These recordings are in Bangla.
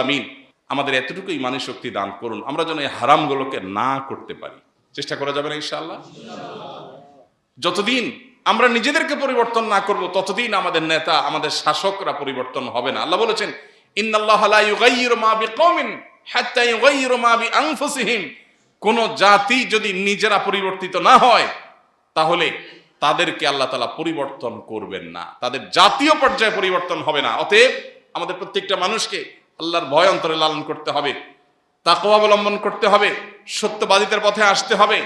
আমিন, আমাদের এতটুকু ইমানি শক্তি দান করুন। আমরা যেন এই হারামগুলোকে না করতে পারি। চেষ্টা করা যাবে না ইনশাআল্লাহ? যতদিন আমরা নিজেদেরকে পরিবর্তন না করব, ততদিন আমাদের নেতা, আমাদের শাসকরা পরিবর্তন হবে না। আল্লাহ বলেছেন কোন জাতি যদি নিজেরা পরিবর্তিত না হয়, তাহলে তাদেরকে আল্লাহ তালা পরিবর্তন করবেন না। তাদের জাতীয় পর্যায়ে পরিবর্তন হবে না। অতএব আমাদের প্রত্যেকটা মানুষকে আল্লাহর ভয় অন্তরে লালন করতে হবে তাকে অবলম্বন করতে হবে, সত্যবাদিতার পথে আসতে হবে,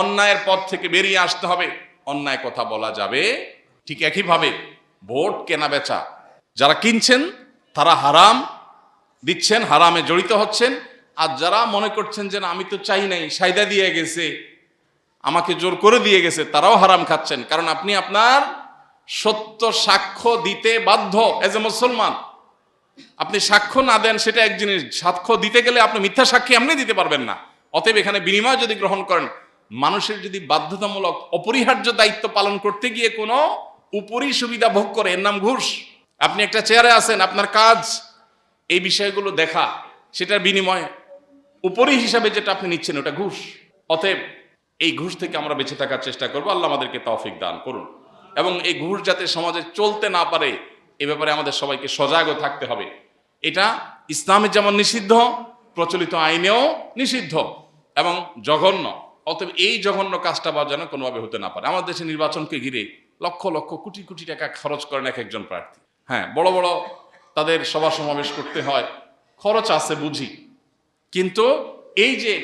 অন্যায়ের পথ থেকে বেরিয়ে আসতে হবে। অন্যায় কথা বলা যাবে ঠিক একইভাবে ভোট কেনা বেচা। যারা কিনছেন, তারা হারাম দিচ্ছেন, হারামে জড়িত হচ্ছেন। আর যারা মনে করছেন যে আমি তো চাই নাই সাইদা দিয়ে গেছে, আমাকে জোর করে দিয়ে গেছে, তারাও হারাম খাচ্ছেন। কারণ আপনি আপনার সত্য সাক্ষ্য দিতে বাধ্য এজ এ মুসলমান। আপনি সাক্ষ্য না দেন, সেটা এক জিনিস। সাক্ষ্য দিতে গেলে আপনি মিথ্যা সাক্ষী এমনি দিতে পারবেন না। অতএব এখানে বিনিময় যদি গ্রহণ করেন, মানুষের যদি বাধ্যতামূলক অপরিহার্য দায়িত্ব পালন করতে গিয়ে কোনো উপরি সুবিধা ভোগ করে, এর নাম ঘুষ। আপনি একটা চেয়ারে আছেন, আপনার কাজ, এই বিষয়গুলো দেখা, সেটার বিনিময়ে উপরি হিসাবে যেটা আপনি নিচ্ছেন, ওটা ঘুষ। অতএব এই ঘুষ থেকে আমরা বেঁচে থাকার চেষ্টা করব। আল্লাহ আমাদেরকে তৌফিক দান করুন। এবং এই ঘুষ যাতে সমাজে চলতে না পারে এ ব্যাপারে আমাদের সবাইকে সজাগও থাকতে হবে। এটা ইসলামে যেমন নিষিদ্ধ, প্রচলিত আইনেও নিষিদ্ধ এবং জঘন্য। অতএব এই জঘন্য কাজটা বা যেন কোনোভাবে হতে না পারে। আমাদের দেশে নির্বাচনকে ঘিরে লক্ষ লক্ষ কোটি কোটি টাকা খরচ করেন এক একজন প্রার্থী। হ্যাঁ বড় বড় তাদের সভা সমাবেশ করতে হয়, খরচ আছে বুঝি। কিন্তু এই যে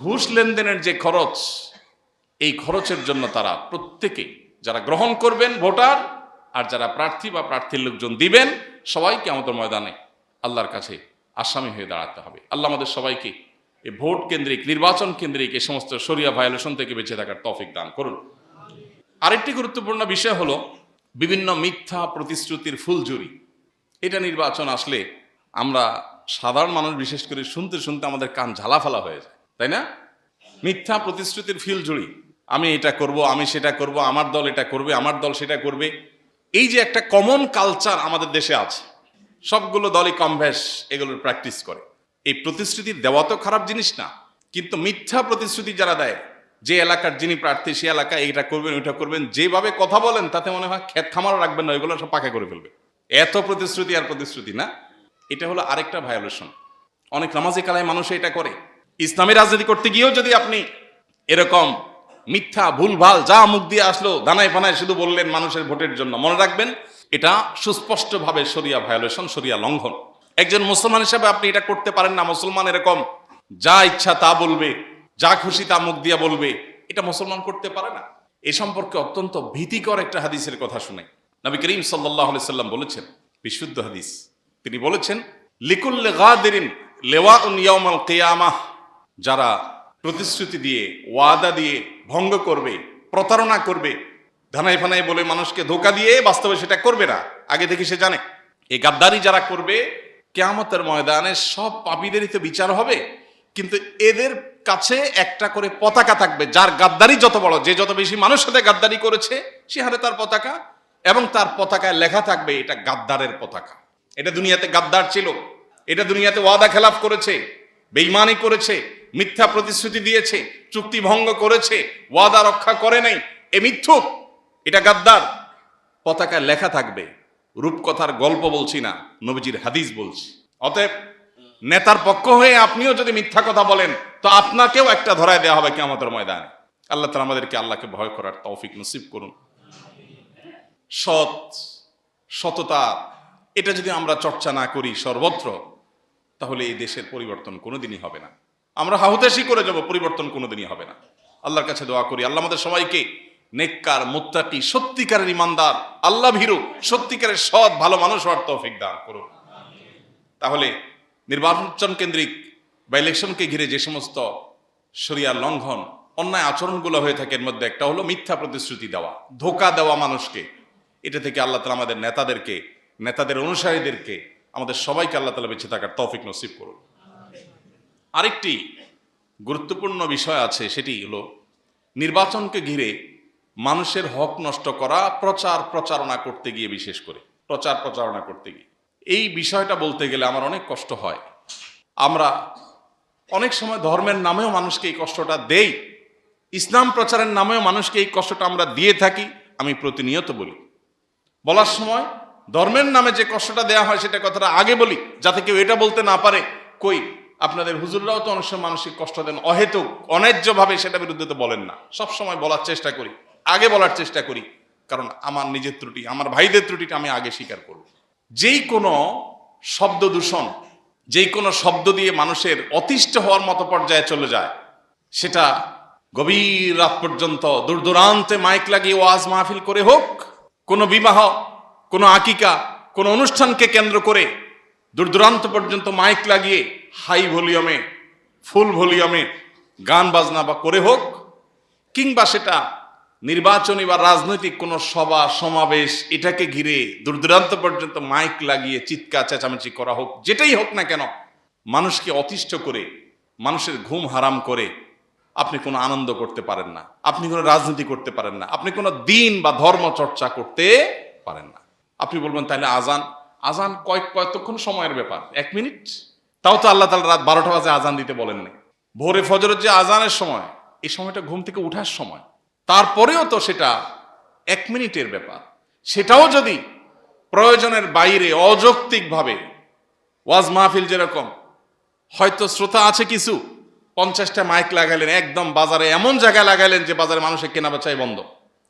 ঘুষ লেনদেনের যে খরচ, এই খরচের জন্য তারা প্রত্যেকে, যারা গ্রহণ করবেন ভোটার আর যারা প্রার্থী বা প্রার্থীর লোকজন দিবেন, সবাইকে আমাদের ময়দানে আল্লাহর কাছে আসামি হয়ে দাঁড়াতে হবে। আল্লাহ আমাদের সবাইকে এই ভোট কেন্দ্রিক, নির্বাচন কেন্দ্রিক এই সমস্ত সরিয়া ভায়োলেশন থেকে বেঁচে থাকার তফিক দান করুন। আরেকটি গুরুত্বপূর্ণ বিষয় হলো বিভিন্ন মিথ্যা প্রতিশ্রুতির ফুলঝুরি। এটা নির্বাচন আসলে আমরা সাধারণ মানুষ বিশেষ করে শুনতে শুনতে আমাদের কান ঝালাফালা হয়ে যায়, তাই না? মিথ্যা প্রতিশ্রুতির ফিলঝুরি। আমি এটা করব, আমি সেটা করব, আমার দল এটা করবে, আমার দল সেটা করবে। এই যে একটা কমন কালচার আমাদের দেশে আছে, সবগুলো দলই কমভ্যাস এগুলোর প্র্যাকটিস করে। এই প্রতিশ্রুতি দেওয়া তো খারাপ জিনিস না, কিন্তু মিথ্যা প্রতিশ্রুতি যারা দেয়, যে এলাকার যিনি প্রার্থী সে এলাকায় এইটা করবেন, ওইটা করবেন, যেভাবে কথা বলেন, তাতে মনে হয় ক্ষেত খামারও রাখবেন না, ওইগুলো সব পাকা করে ফেলবে। এত প্রতিশ্রুতি আর প্রতিশ্রুতি না। এটা হলো আরেকটা ভায়োলেশন অনেক নামাজি কালায় মানুষ এটা করে। ইসলামী রাজনীতি করতে গিয়েও যদি আপনি এরকম মিথ্যা ভুলভাল যা মুখ দিয়ে আসলো, দানায় পানায় শুধু বললেন মানুষের ভোটের জন্য। মনে রাখবেন, এটা সুস্পষ্টভাবে সরিয়া ভায়োলেশন সরিয়া লঙ্ঘন। একজন মুসলমান হিসাবে আপনি এটা করতে পারেন না, মুসলমান এরকম যা ইচ্ছা তা বলবে, যা খুশি তা মুখ দিয়ে বলবে। এটা মুসলমান করতে পারে না। এ সম্পর্কে অত্যন্ত ভীতিকর একটা হাদিসের কথা শুনে নবী করিম সাল্লাহ সাল্লাম বলেছেন, বিশুদ্ধ হাদিস। তিনি বলেছেন, লিকুল্লে ইয়াউমাল কিয়ামাহ, যারা প্রতিশ্রুতি দিয়ে, ওয়াদা দিয়ে ভঙ্গ করবে, প্রতারণা করবে, ধানাই ফানাই বলে মানুষকে ধোকা দিয়ে বাস্তবে সেটা করবে না। আগে থেকে সে জানে। এই গাদ্দারি যারা করবে, কেয়ামতের ময়দানে সব পাপীদেরই তো বিচার হবে। কিন্তু এদের কাছে একটা করে পতাকা থাকবে, যার গাদ্দারি যত বড়, যে যত বেশি মানুষ সাথে গাদ্দারি করেছে, সে হারে তার পতাকা। এবং তার পতাকায় লেখা থাকবে, এটা গাদ্দারের পতাকা। এটা দুনিয়াতে গাদ্দার ছিল। এটা দুনিয়াতে ওয়াদা খেলাফ করেছে বেইমানি করেছে। মিথ্যা প্রতিশ্রুতি দিয়েছে, চুক্তি ভঙ্গ করেছে, ওয়াদা রক্ষা করে নাই, এ মিথ্যুক, এটা গাদ্দার। পতাকায় লেখা থাকবে, রূপকথার গল্প বলছি না, নবীজির হাদিস বলছি। অতএব, নেতার পক্ষ হয়ে আপনিও যদি মিথ্যা কথা বলেন, তো আপনাকেও একটা ধরায় দেওয়া হবে কি আমাদের ময়দানে। আল্লাহ তালা আমাদেরকে আল্লাহকে ভয় করার তৌফিক নসিব করুন। সৎ, সততা, এটা যদি আমরা চর্চা না করি সর্বত্র, তাহলে এই দেশের পরিবর্তন কোনোদিনই হবে না। আমরা হাহুতাশি করে যাব, পরিবর্তন কোনোদিনই হবে না। আল্লাহর কাছে দোয়া করি, আল্লাহ আমাদের সবাইকে নেককার, মুত্তাকি, সত্যিকারের ইমানদার, আল্লাহ ভীরু, সত্যিকারের সৎ, ভালো মানুষ হওয়ার তৌফিক দান করুন। তাহলে নির্বাচন কেন্দ্রিক বা ইলেকশনকে ঘিরে যে সমস্ত শরিয়ার লঙ্ঘন, অন্যায় আচরণগুলো হয়ে থাকে, এর মধ্যে একটা হলো মিথ্যা প্রতিশ্রুতি দেওয়া, ধোকা দেওয়া মানুষকে। এটা থেকে আল্লাহ তালা আমাদের নেতাদেরকে, নেতাদের অনুসারীদেরকে, আমাদের সবাইকে আল্লাহ তালা বেঁচে থাকার তৌফিক নসিব করুন। আরেকটি গুরুত্বপূর্ণ বিষয় আছে, সেটি হলো নির্বাচনকে ঘিরে মানুষের হক নষ্ট করা, প্রচার প্রচারণা করতে গিয়ে বিশেষ করে, প্রচার প্রচারণা করতে গিয়ে। এই বিষয়টা বলতে গেলে আমার অনেক কষ্ট হয়। আমরা অনেক সময় ধর্মের নামেও মানুষকে এই কষ্টটা দেই, ইসলাম প্রচারের নামেও মানুষকে এই কষ্টটা আমরা দিয়ে থাকি, আমি প্রতিনিয়ত বলি। বলার সময় ধর্মের নামে যে কষ্টটা দেওয়া হয়, সেটা কথাটা আগে বলি, যাতে কেউ এটা বলতে না পারে, কই আপনাদের হুজুররাও তো অনেক সময় মানসিক কষ্ট দেন। অহেতুক, অন্যায্যভাবে সেটা বিরুদ্ধে তো বলেন না। সব সময় বলার চেষ্টা করি। আগে বলার চেষ্টা করি। কারণ আমার নিজের ত্রুটি, আমার ভাইদের ত্রুটিটা আমি আগে স্বীকার করব। যেই কোনো শব্দ দূষণ, যেই কোনো শব্দ দিয়ে মানুষের অতিষ্ঠ হওয়ার মতো পর্যায়ে চলে যায়, সেটা গভীর রাত পর্যন্ত, দূর দূরান্তে মাইক লাগিয়ে ওয়াজ মাহফিল করে হোক, কোনো বিবাহ, কোনো আকিকা, কোনো অনুষ্ঠানকে কেন্দ্র করে দূর দূরান্ত পর্যন্ত মাইক লাগিয়ে হাই ভলিউমে, ফুল ভলিউমে গান বাজনা বা করে হোক, কিংবা সেটা নির্বাচনী বা রাজনৈতিক কোনো সভা, সমাবেশ, এটাকে ঘিরে দূরদূরান্ত পর্যন্ত মাইক লাগিয়ে চিৎকার, চেঁচামেচি করা হোক, যেটাই হোক না কেন, মানুষকে অতিষ্ঠ করে, মানুষের ঘুম হারাম করে আপনি কোনো আনন্দ করতে পারেন না, আপনি কোনো রাজনীতি করতে পারেন না, আপনি কোনো দিন বা ধর্ম চর্চা করতে পারেন না। আপনি বলবেন তাহলে আজান? আজান কয়েক কতক্ষণ সময়ের ব্যাপার, এক মিনিট? তাও তো আল্লাহ তালা রাত বারোটা বাজে আজান দিতে বলেননি ভোরে ফজরের যে আজানের সময়, এই সময়টা ঘুম থেকে উঠার সময়। তারপরেও তো সেটা এক মিনিটের ব্যাপার। সেটাও যদি প্রয়োজনের বাইরে অযৌক্তিকভাবে ওয়াজ মাহফিল যেরকম, হয়তো শ্রোতা আছে কিছু, পঞ্চাশটা মাইক লাগাইলেন একদম বাজারে এমন জায়গায় লাগাইলেন যে বাজারে মানুষের কেনা বেচাই বন্ধ।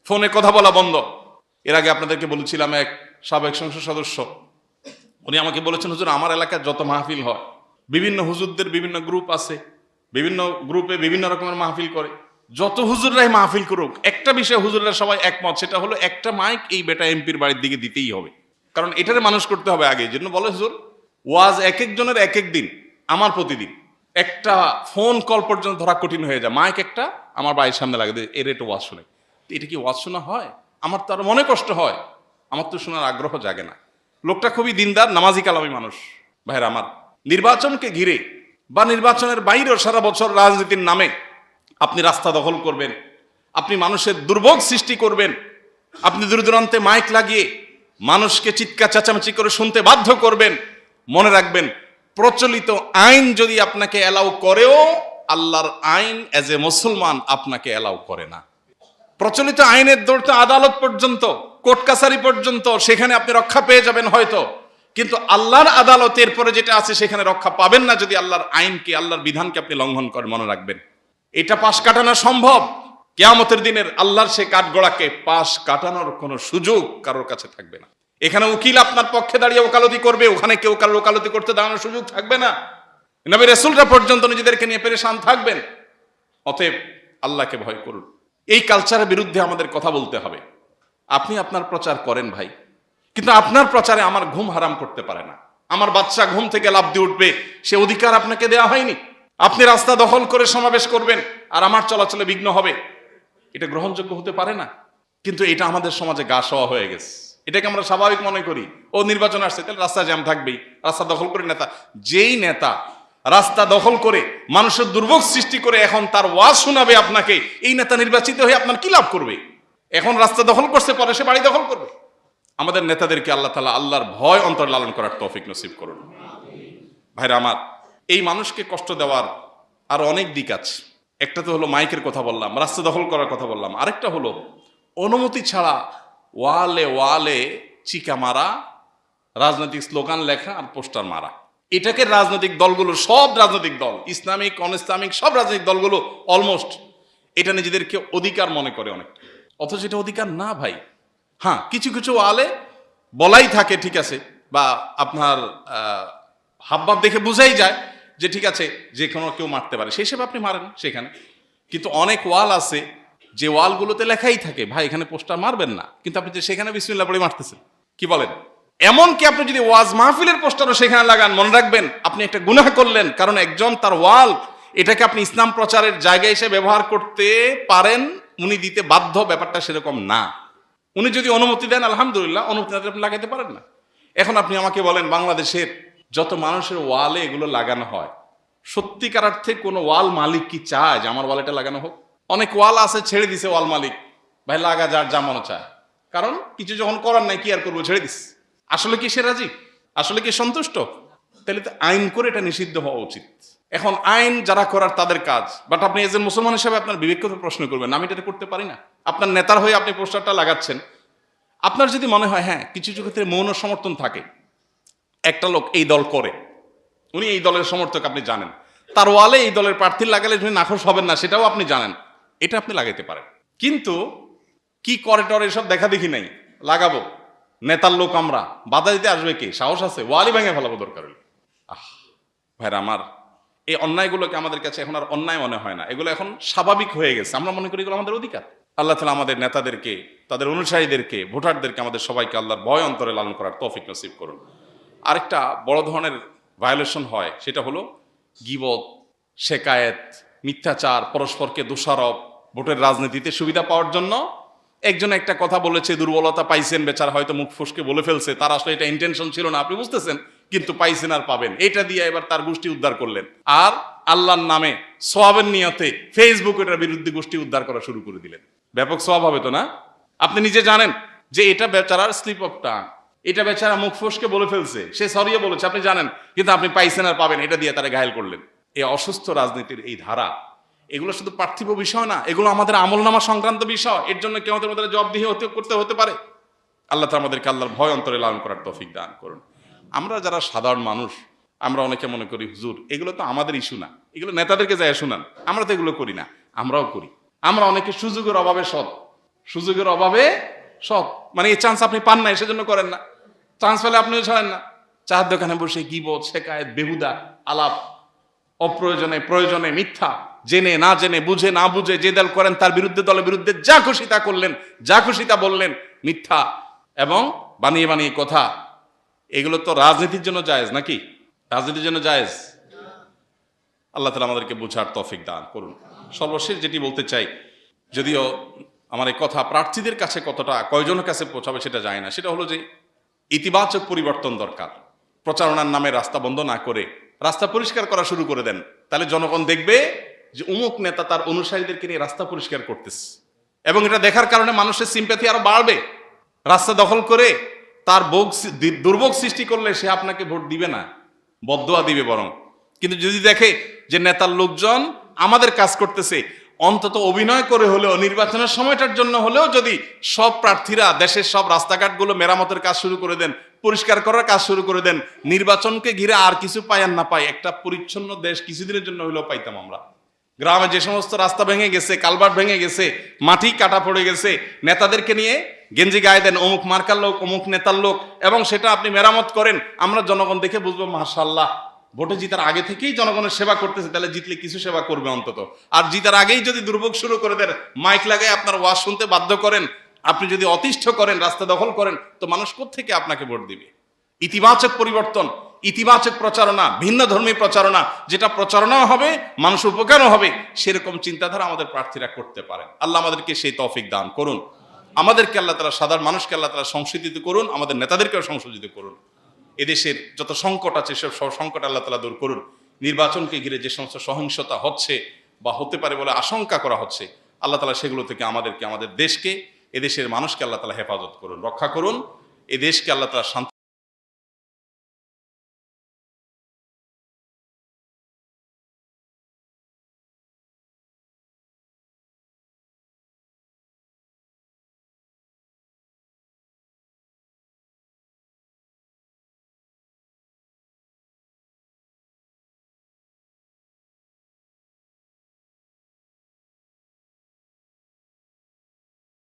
ফোনে কথা বলা বন্ধ। এর আগে আপনাদেরকে বলেছিলাম এক সাবেক সংসদ সদস্য, উনি আমাকে বলেছেন, হুজুর, আমার এলাকায় যত মাহফিল হয় বিভিন্ন হুজুরদের বিভিন্ন গ্রুপ আছে, বিভিন্ন গ্রুপে বিভিন্ন রকমের মাহফিল করে। যত হুজুররাই মাহফিল করুক, একটা বিষয়ে হুজুররা সবাই একমত, সেটা হলো একটা মাইক এই বেটা এমপির বাড়ির দিকে দিতেই হবে। কারণ এটারে মানুষ করতে হবে আগে। জন্য বলে হুজুর, ওয়াজ এক একজনের এক এক দিন, আমার প্রতিদিন। একটা ফোন কল পর্যন্ত ধরা কঠিন হয়ে যায়। মাইক একটা আমার বাড়ির সামনে লাগে এর একটু ওয়াজ শুনে। এটা কি ওয়াজ শোনা হয়? আমার তো আরও মনে কষ্ট হয়। আমার তো শোনার আগ্রহ জাগে না। লোকটা খুবই দিনদার, নামাজি কালামি মানুষ। ভাইরা আমার নির্বাচনকে ঘিরে বা নির্বাচনের বাইরেও সারা বছর রাজনীতির নামে আপনি রাস্তা দখল করবেন, আপনি মানুষের দুর্ভোগ সৃষ্টি করবেন, আপনি দূর দূরান্তে মাইক লাগিয়ে মানুষকে চিৎকার চেঁচামেচি করে শুনতে বাধ্য করবেন, মনে রাখবেন প্রচলিত আইন যদি আপনাকে অ্যালাউ করেও, আল্লাহর আইন অ্যাজ এ মুসলমান আপনাকে অ্যালাউ করে না। প্রচলিত আইনের দৌড়তে আদালত পর্যন্ত, কোর্ট কাছারি পর্যন্ত, সেখানে আপনি রক্ষা পেয়ে যাবেন হয়তো। কিন্তু আল্লাহর আদালতের পরে যেটা আছে, সেখানে রক্ষা পাবেন না যদি আল্লাহর আইনকে, আল্লাহর বিধানকে আপনি লঙ্ঘন করেন মনে রাখবেন। এটা পাশ কাটানো সম্ভব। কেয়ামতের দিনের আল্লাহর সে কাঠগোড়াকে পাশ কাটানোর কোনো সুযোগ কারোর কাছে থাকবে না। এখানে উকিল আপনার পক্ষে দাঁড়িয়ে ওকালতি করবে, ওখানে কেউ কারোর ওকালতি করতে দাঁড়ানোর সুযোগ থাকবে না। নবী রসুলরা পর্যন্ত নিজেদেরকে নিয়ে পেরেশান থাকবেন। অতএব আল্লাহকে ভয় করুন। এই কালচারের বিরুদ্ধে আমাদের কথা বলতে হবে। আপনি আপনার প্রচার করেন ভাই। কিন্তু আপনার প্রচারে আমার ঘুম হারাম করতে পারে না। আমার বাচ্চা ঘুম থেকে লাভ দিয়ে উঠবে, সে অধিকার আপনাকে দেওয়া হয়নি। আপনি রাস্তা দখল করে সমাবেশ করবেন, আর আমার চলাচলে বিঘ্ন হবে। এটা গ্রহণযোগ্য হতে পারে না। কিন্তু এটা আমাদের সমাজে গা সওয়া হয়ে গেছে। এটাকে আমরা স্বাভাবিক মনে করি। ও নির্বাচন আসছে, তাহলে রাস্তা জ্যাম থাকবেই। রাস্তা দখল করে নেতা, যেই নেতা রাস্তা দখল করে মানুষের দুর্ভোগ সৃষ্টি করে এখন তার ওয়াজ শোনাবে আপনাকে, এই নেতা নির্বাচিত হয়ে আপনার কি লাভ করবে? এখন রাস্তা দখল করছে, পরে সে বাড়ি দখল করবে। আমাদের নেতাদেরকে আল্লাহ তালা আল্লাহর ভয় অন্তর লালন করার তৌফিক নসিব করুন। ভাইরা আমার, এই মানুষকে কষ্ট দেওয়ার আর অনেক দিক আছে। একটা তো হলো মাইকের কথা বললাম, রাস্তা দখল করার কথা বললাম। আরেকটা হলো অনুমতি ছাড়া ওয়ালে ওয়ালে চিকা মারা, রাজনৈতিক স্লোগান লেখা আর পোস্টার মারা। এটাকে রাজনৈতিক দলগুলো, সব রাজনৈতিক দল, ইসলামিক অন ইসলামিক সব রাজনৈতিক দলগুলো অলমোস্ট এটা নিজেদেরকে অধিকার মনে করে অনেক অথচ এটা অধিকার না ভাই হ্যাঁ কিছু কিছু আলে বলাই থাকে, ঠিক আছে, বা আপনার হাবভাব দেখে বোঝাই যায় যে ঠিক আছে, যে কোনো কেউ মারতে পারে। সেই হিসেবে আপনি মারেন সেখানে। কিন্তু অনেক ওয়াল আছে, যে ওয়ালগুলোতে লেখাই থাকে, ভাই, এখানে পোস্টার মারবেন না। কিন্তু আপনি যে সেখানে বিসমিল্লা পড়ে মারতেছেন, কি বলেন? এমনকি আপনি যদি ওয়াজ মাহফিলের পোস্টারও সেখানে লাগান, মনে রাখবেন, আপনি একটা গুনাহ করলেন, কারণ একজন তার ওয়াল, এটাকে আপনি ইসলাম প্রচারের জায়গা হিসেবে ব্যবহার করতে পারেন, উনি দিতে বাধ্য, ব্যাপারটা সেরকম না। উনি যদি অনুমতি দেন, আলহামদুলিল্লাহ, অনুমতি না আপনি লাগাইতে পারেন না। এখন আপনি আমাকে বলেন, বাংলাদেশের যত মানুষের ওয়ালে এগুলো লাগানো হয়, সত্যিকার অর্থে কোনো ওয়াল মালিক কি চায় যে আমার ওয়াল এটা লাগানো হোক? অনেক ওয়াল আছে, ছেড়ে দিছে ওয়াল মালিক। ভাই, লাগা যার যা মনে চায়। কারণ কিছু যখন করার নাই, কি আর করব, ছেড়ে দিস। আসলে কি সে রাজি? আসলে কি সন্তুষ্ট? তাহলে তো আইন করে এটা নিষিদ্ধ হওয়া উচিত। এখন আইন যারা করার তাদের কাজ। বাট আপনি এজ এ মুসলমান হিসেবে আপনার বিবেকগত প্রশ্ন করবেন, আমি এটা করতে পারি না? আপনার নেতার হয়ে আপনি পোস্টারটা লাগাচ্ছেন। আপনার যদি মনে হয় হ্যাঁ কিছু কিছু ক্ষেত্রে মৌন সমর্থন থাকে। একটা লোক এই দল করে। উনি এই দলের সমর্থক, আপনি জানেন। তার ওয়ালে এই দলের প্রার্থী লাগালে উনি নাখোশ হবেন না, সেটাও আপনি জানেন। এটা আপনি লাগাইতে পারেন। কিন্তু কি করে টরে এসব দেখা দেখি নাই? লাগাবো। নেতার লোক আমরা। বাধা দিতে আসবে কে? সাহস আছে? ওয়ালি ভেঙে ফেলাবো দরকার আহ, ভাইরা, আমার এই অন্যায়গুলোকে আমাদের কাছে এখন আর অন্যায় মনে হয় না। এগুলো এখন স্বাভাবিক হয়ে গেছে। আমরা মনে করি এগুলো আমাদের অধিকার। আল্লাহ তালা আমাদের নেতাদেরকে, তাদের অনুসারীদেরকে, ভোটারদেরকে আমাদের সবাইকে আল্লাহর ভয় অন্তরে লালন করার তৌফিক নসিব করুন। আরেকটা বড় ধরনের ভায়োলেশন হয়, সেটা হলো গিবত, শেকায়েত, মিথ্যাচার, পরস্পরকে দোষারোপ, ভোটের রাজনীতিতে সুবিধা পাওয়ার জন্য একজন একটা কথা বলেছে, দুর্বলতা পাইছেন, বেচার হয়তো মুখ ফুসকে বলে ফেলছে, তার আসলে এটা ইন্টেনশন ছিল না। আপনি বুঝতেছেন? কিন্তু পাইছেন আর পাবেন। এটা দিয়ে এবার তার গোষ্ঠী উদ্ধার করলেন। আর আল্লাহর নামে সোয়াবের নিয়তে ফেসবুক এটার বিরুদ্ধে গোষ্ঠী উদ্ধার করা শুরু করে দিলেন। ব্যাপক সোয়াব হবে তো না? আপনি নিজে জানেন যে এটা বেচারার স্লিপ অফ টাং। এটা বেচারা মুখ ফসকে বলে ফেলছে। সে সরিয়ে বলেছে, আপনি জানেন। কিন্তু আপনি পাইছেন আর পাবেন, এটা দিয়ে তারা ঘায়ল করলেন। এই অসুস্থ রাজনীতির এই ধারা, এগুলো শুধু পার্থিব বিষয় না, এগুলো আমাদের আমলনামা সংক্রান্ত বিষয়। এর জন্য কেউ আমাদের জবাবদিহি হতে, করতে হতে পারে। আল্লাহ তালা আমাদেরকে আল্লাহর ভয় অন্তরে লালন করার তৌফিক দান করুন। আমরা যারা সাধারণ মানুষ, আমরা অনেকে মনে করি, হুজুর, এগুলো তো আমাদের ইস্যু না। এগুলো নেতাদেরকে যায় শোনান। আমরা তো এগুলো করি না। আমরাও করি। আমরা অনেকে সুযোগের অভাবে সৎ। সুযোগের অভাবে সৎ। মানে এই চান্স আপনি পান না, সেজন্য করেন না। চান্স পেলে আপনিও ছাড়েন না। চার দোকানে বসে গিবত শেখায়ত বেহুদা, আলাপ, অপ্রয়োজনে প্রয়োজনে মিথ্যা, জেনে, না জেনে, বুঝে, না বুঝে, যে দল করেন তার বিরুদ্ধে, দলের বিরুদ্ধে যা খুশি তা করলেন, যা খুশি তা বললেন, মিথ্যা। এবং বানিয়ে বানিয়ে কথা এগুলো তো রাজনীতির জন্য জায়েজ নাকি? রাজনীতির জন্য জায়েজ? আল্লাহ তালা আমাদেরকে বোঝার তফিক দান করুন। সর্বশেষ যেটি বলতে চাই, যদিও আমার এই কথা প্রার্থীদের কাছে কতটা, কয়জনের কাছে পৌঁছাবে সেটা যায় না, সেটা হলো যে ইতিবাচক পরিবর্তন দরকার। প্রচারণার নামে রাস্তা বন্ধ না করে রাস্তা পরিষ্কার করা শুরু করে দেন। তাহলে জনগণ দেখবে যে অমুক নেতা তার অনুসারীদেরকে নিয়ে রাস্তা পরিষ্কার করতেছে। এবং এটা দেখার কারণে মানুষের সিম্প্যাথি আরও বাড়বে। রাস্তা দখল করে তার ভোগ দুর্ভোগ সৃষ্টি করলে সে আপনাকে ভোট দিবে না, বদুয়া দিবে বরং। কিন্তু যদি দেখে যে নেতার লোকজন আমাদের কাজ করতেছে, অন্তত অভিনয় করে হলেও, নির্বাচনের সময়টার জন্য হলেও যদি সব প্রার্থীরা, দেশের সব রাস্তাঘাটগুলো মেরামতের কাজ শুরু করে দেন, পরিষ্কার করার কাজ শুরু করে দেন, নির্বাচনকে ঘিরে আর কিছু পাই আর না পাই, একটা পরিচ্ছন্ন দেশ কিছুদিনের জন্য হলেও পাইতাম আমরা। গ্রামে যে সমস্ত রাস্তা ভেঙে গেছে কালভার্ট ভেঙে গেছে, মাটি কাটা পড়ে গেছে, নেতাদেরকে নিয়ে গেঞ্জি গায়ে দেন, অমুক মার্কার লোক, অমুক নেতার লোক, এবং সেটা আপনি মেরামত করেন, আমরা জনগণ দেখে বুঝব মাশাল্লাহ ভোটে জিতার আগে থেকেই জনগণের সেবা করতেছে, তাহলে জিতলে কিছু সেবা করবে অন্তত। আর জিতার আগেই যদি দুর্ভোগ শুরু করে দেন, মাইক লাগায় আপনার ওয়াজ শুনতে বাধ্য করেন, আপনি যদি অতিষ্ঠ করেন, রাস্তা দখল করেন, তো মানুষ থেকে আপনাকে ভোট দিবে? ইতিবাচক পরিবর্তন, ইতিবাচক প্রচারণা, ভিন্ন ধর্মী প্রচারণা, যেটা প্রচারণাও হবে, মানুষ উপকারও হবে, সেরকম চিন্তাধারা আমাদের প্রার্থীরা করতে পারেন। আল্লাহ আমাদেরকে সেই তৌফিক দান করুন। আমাদেরকে আল্লাহ তালা সাধারণ মানুষকে আল্লাহ তালা সংশোধিত করুন, আমাদের নেতাদেরকেও সংশোধিত করুন। এদেশের যত সংকট আছে সেসব সব সংকট আল্লাহ তালা দূর করুন। নির্বাচনকে ঘিরে যে সমস্ত সহিংসতা হচ্ছে বা হতে পারে বলে আশঙ্কা করা হচ্ছে, আল্লাহ তালা সেগুলো থেকে আমাদেরকে, আমাদের দেশকে, এদেশের মানুষকে আল্লাহ তালা হেফাজত করুন, রক্ষা করুন। এদেশকে আল্লাহ তালা শান্তি